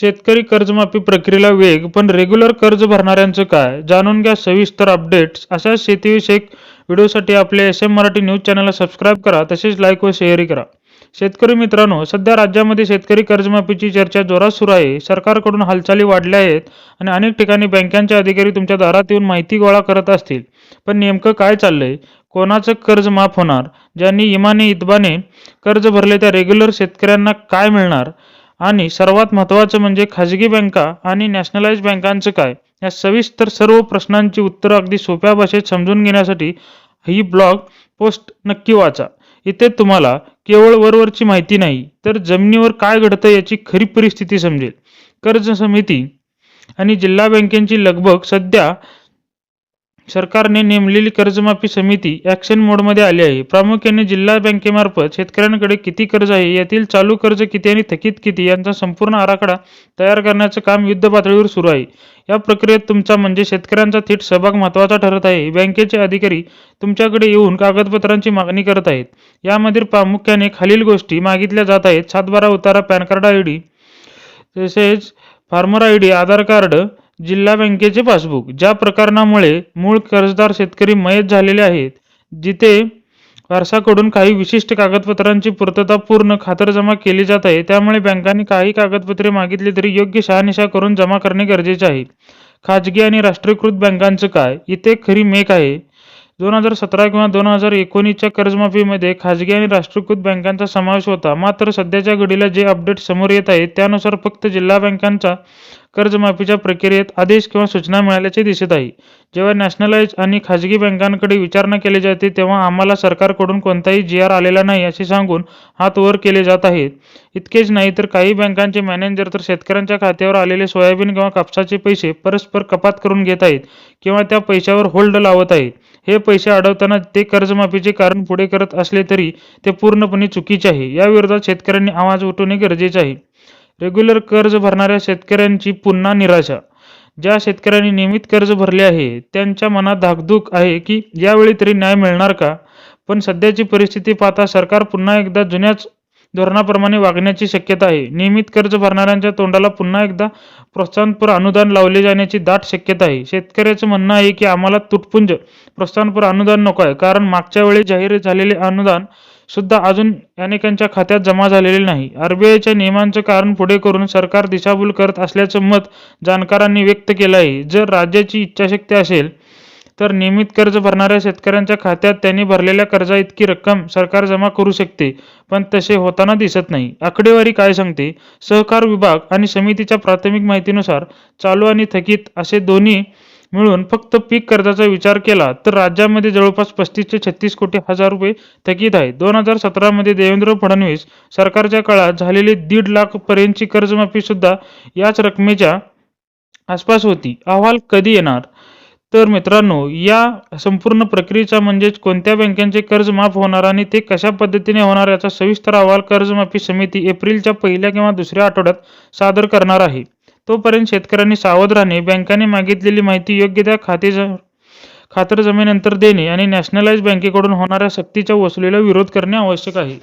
शेतकरी कर्जमाफी प्रक्रियेला वेग पण रेग्युलर कर्ज भरणाऱ्यांचं काय? जाणून घ्या सविस्तर अपडेट्स अशा शेतीविषयक व्हिडिओसाठी आपले एस एम मराठी न्यूज चॅनलला सबस्क्राईब करा तसेच लाईक व शेअरही करा. शेतकरी मित्रांनो सध्या राज्यामध्ये शेतकरी कर्जमाफीची चर्चा जोरात सुरू आहे. सरकारकडून हालचाली वाढल्या आहेत आणि अनेक ठिकाणी बँकांचे अधिकारी तुमच्या दारात येऊन माहिती गोळा करत असतील. पण नेमकं काय चाललंय? कोणाचं कर्ज माफ होणार? ज्यांनी इमाने इतबाने कर्ज भरले त्या रेग्युलर शेतकऱ्यांना काय मिळणार? आणि सर्वात महत्त्वाचं म्हणजे खाजगी बँका आणि नॅशनलाइज बँकांचं काय? या सविस्तर सर्व प्रश्नांची उत्तरं अगदी सोप्या भाषेत समजून घेण्यासाठी ही ब्लॉग पोस्ट नक्की वाचा. इथे तुम्हाला केवळ वरवरची माहिती नाही तर जमिनीवर काय घडतं याची खरी परिस्थिती समजेल. कर्ज समिती आणि जिल्हा बँकेची लगभग सध्या सरकारने नेमलेली कर्जमाफी समिती ॲक्शन मोडमध्ये आली आहे. प्रामुख्याने जिल्हा बँकेमार्फत शेतकऱ्यांकडे किती कर्ज आहे यातील चालू कर्ज किती आणि थकीत किती यांचा संपूर्ण आराखडा तयार करण्याचं काम युद्ध पातळीवर सुरू आहे. या प्रक्रियेत तुमचा म्हणजे शेतकऱ्यांचा थेट सहभाग महत्त्वाचा ठरत आहे. बँकेचे अधिकारी तुमच्याकडे येऊन कागदपत्रांची मागणी करत आहेत. यामध्ये प्रामुख्याने खालील गोष्टी मागितल्या जात आहेत. सातबारा उतारा पॅन कार्ड आय डी तसेच farmer I D Aadhaar card जिल्हा बँकेचे पासबुक ज्या प्रकरणामुळे मूळ कर्जदार शेतकरी मयत झालेले आहेत जिथे वारसाकडून काही विशिष्ट कागदपत्रांची पूर्तता पूर्ण खातरजमा केली जात आहे त्यामुळे बँकांनी काही कागदपत्रे मागितली तरी योग्य शहानिशा करून जमा करणे गरजेचे आहे. खाजगी आणि राष्ट्रीयकृत बँकांचं काय? इथे खरी मेक आहे. दोन हजार सतरा किंवा दोन हजार एकोणीसच्या कर्जमाफीमध्ये खाजगी आणि राष्ट्रीयकृत बँकांचा समावेश होता. मात्र सध्याच्या घडीला जे अपडेट समोर येत आहेत त्यानुसार फक्त जिल्हा बँकांचा कर्जमाफीच्या प्रक्रियेत आदेश किंवा सूचना मिळाल्याचे दिसत आहे. जेव्हा नॅशनलाइज आणि खाजगी बँकांकडे विचारणा केली जाते तेव्हा आम्हाला सरकारकडून कोणताही जी आर आलेला नाही असे सांगून हात वर केले जात आहेत. इतकेच नाही तर काही बँकांचे मॅनेजर तर शेतकऱ्यांच्या खात्यावर आलेले सोयाबीन किंवा कापसाचे पैसे परस्पर कपात करून घेत आहेत किंवा त्या पैशावर होल्ड लावत आहेत. हे पैसे अडवताना ते कर्जमाफीचे कारण पुढे करत असले तरी ते पूर्णपणे चुकीचे आहे. याविरोधात शेतकऱ्यांनी आवाज उठवणे गरजेचे आहे. रेग्युलर कर्ज भरणाऱ्या शेतकऱ्यांची पुन्हा निराशा. ज्या शेतकऱ्यांनी नियमित कर्ज भरले आहे त्यांच्या मनात धाकधूक आहे की यावेळी तरी न्याय मिळणार का? पण सध्याची परिस्थिती पाहता सरकार पुन्हा एकदा जुन्याच धोरणाप्रमाणे वागण्याची शक्यता आहे. नियमित कर्ज भरणाऱ्यांच्या तोंडाला पुन्हा एकदा प्रोत्साहनपर अनुदान लावले जाण्याची दाट शक्यता आहे. शेतकऱ्याचं म्हणणं आहे की आम्हाला तुटपुंज प्रोत्साहनपर अनुदान नको आहे कारण मागच्या वेळी जाहीर झालेले अनुदान सुद्धा अजून अनेकांच्या खात्यात जमा झालेले नाही. आरबीआयच्या नियमांचं कारण पुढे करून सरकार दिशाभूल करत असल्याचं मत जाणकारांनी व्यक्त केलं आहे. जर राज्याची इच्छाशक्ती असेल तर नियमित कर्ज भरणाऱ्या शेतकऱ्यांच्या खात्यात त्यांनी भरलेल्या कर्जा इतकी रक्कम सरकार जमा करू शकते पण तसे होताना दिसत नाही. आकडेवारी काय सांगते? सहकार विभाग आणि समितीच्या प्राथमिक माहितीनुसार चालू आणि थकीत असे दोन्ही मिळून फक्त पीक कर्जाचा विचार केला तर राज्यामध्ये जवळपास पस्तीस ते छत्तीस कोटी हजार रुपये थकीत आहे. दोन हजार सतरामध्ये देवेंद्र फडणवीस सरकारच्या काळात झालेली दीड लाख पर्यंतची कर्जमाफी सुद्धा याच रकमेच्या आसपास होती. अहवाल कधी येणार? तर मित्रांनो या संपूर्ण प्रक्रियेचा म्हणजेच कोणत्या बँकांचे कर्ज माफ होणार आणि ते कशा पद्धतीने होणार याचा सविस्तर अहवाल कर्जमाफी समिती एप्रिलच्या पहिल्या किंवा दुसऱ्या आठवड्यात सादर करणार आहे. तोपर्यंत शेतकऱ्यांनी सावध राहणे बँकांनी मागितलेली माहिती योग्य त्या खाते खातर जमिनीनंतर देणे आणि नॅशनलाइज बँकेकडून होणाऱ्या सक्तीच्या वसुलीला विरोध करणे आवश्यक आहे.